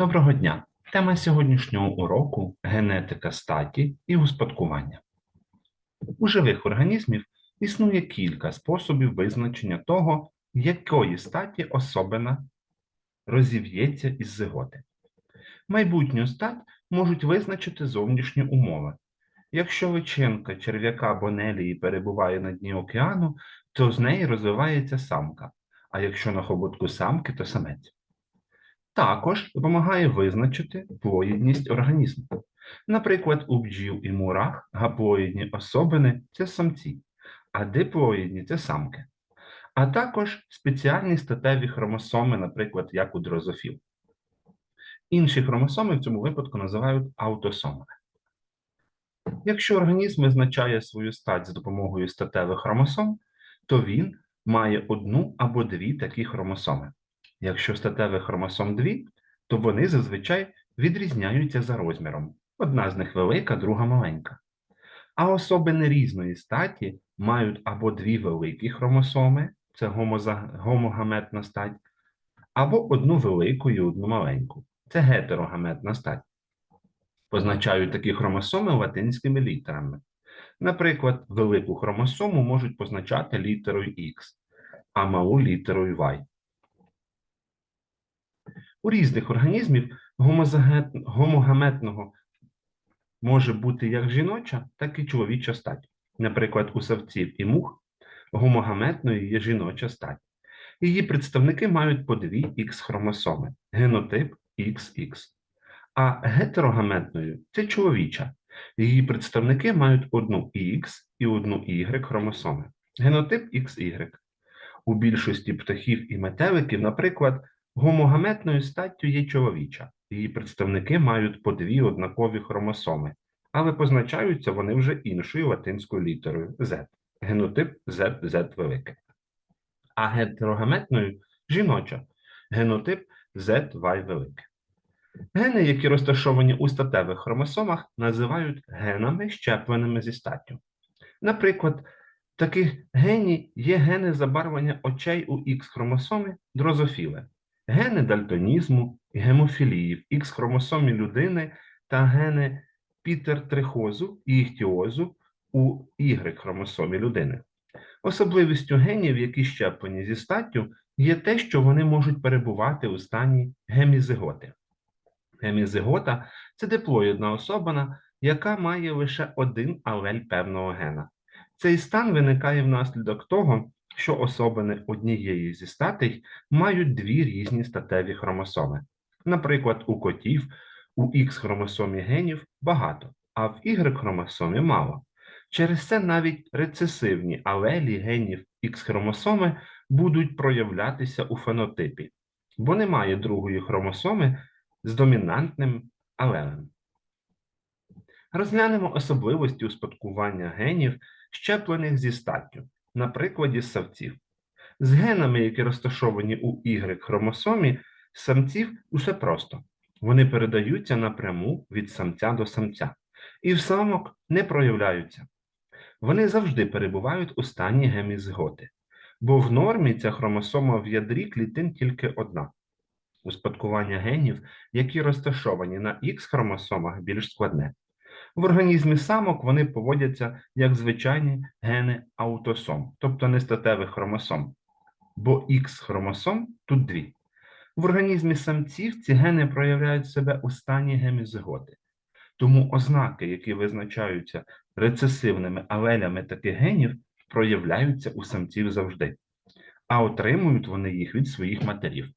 Доброго дня! Тема сьогоднішнього уроку генетика статі і успадкування. У живих організмів існує кілька способів визначення того, якої статі особина розів'ється із зиготи. Майбутню стать можуть визначити зовнішні умови. Якщо личинка черв'яка бонелії перебуває на дні океану, то з неї розвивається самка, а якщо на хоботку самки, то самець. Також допомагає визначити плоїдність організму. Наприклад, у бджіл і мурах гаплоїдні особини це самці, а диплоїдні це самки. А також спеціальні статеві хромосоми, наприклад, як у дрозофіл. Інші хромосоми в цьому випадку називають аутосомами. Якщо організм визначає свою стать за допомогою статевих хромосом, то він має одну або дві такі хромосоми. Якщо статевих хромосом дві, то вони зазвичай відрізняються за розміром. Одна з них велика, друга маленька. А особини різної статі мають або дві великі хромосоми, це гомогаметна стать, або одну велику і одну маленьку. Це гетерогаметна стать. Позначають такі хромосоми латинськими літерами. Наприклад, велику хромосому можуть позначати літерою X, а малу літерою Y. У різних організмів гомогаметного може бути як жіноча, так і чоловіча стать. Наприклад, у савців і мух гомогаметною є жіноча стать. Її представники мають по дві Х хромосоми, генотип XX. А гетерогаметною це чоловіча. Її представники мають одну Х і одну Y хромосоми, генотип XY. У більшості птахів і метеликів, наприклад, Гомогаметною статтю є чоловіча. Її представники мають по дві однакові хромосоми, але позначаються вони вже іншою латинською літерою Z. Генотип ZZ велике. А гетерогаметною жіноча. Генотип ZY велике. Гени, які розташовані у статевих хромосомах, називають генами, щепленими зі статтю. Наприклад, в таких гені є гени забарвлення очей у Х-хромосомі дрозофіли гени дальтонізму, гемофілії в Х-хромосомі людини та гени пітертрихозу і іхтіозу у Y-хромосомі людини. Особливістю генів, які щеплені зі статтю, є те, що вони можуть перебувати у стані гемізиготи. Гемізигота це диплоїдна особина, яка має лише один алель певного гена. Цей стан виникає внаслідок того, що особини однієї зі статей мають дві різні статеві хромосоми. Наприклад, у котів у Х-хромосомі генів багато, а в Y-хромосомі мало. Через це навіть рецесивні алелі генів Х-хромосоми будуть проявлятися у фенотипі, бо немає другої хромосоми з домінантним алелем. Розглянемо особливості успадкування генів, щеплених зі статтю на прикладі савців. З генами, які розташовані у Y-хромосомі, самців усе просто. Вони передаються напряму від самця до самця, і в самок не проявляються. Вони завжди перебувають у стані гемізготи, бо в нормі ця хромосома в ядрі клітин тільки одна. Успадкування генів, які розташовані на Х-хромосомах, більш складне. В організмі самок вони поводяться як звичайні гени аутосом, тобто нестатевих хромосом, бо Х-хромосом тут дві. В організмі самців ці гени проявляють себе у стані гемізиготи. Тому ознаки, які визначаються рецесивними алелями таких генів, проявляються у самців завжди, а отримують вони їх від своїх матерів.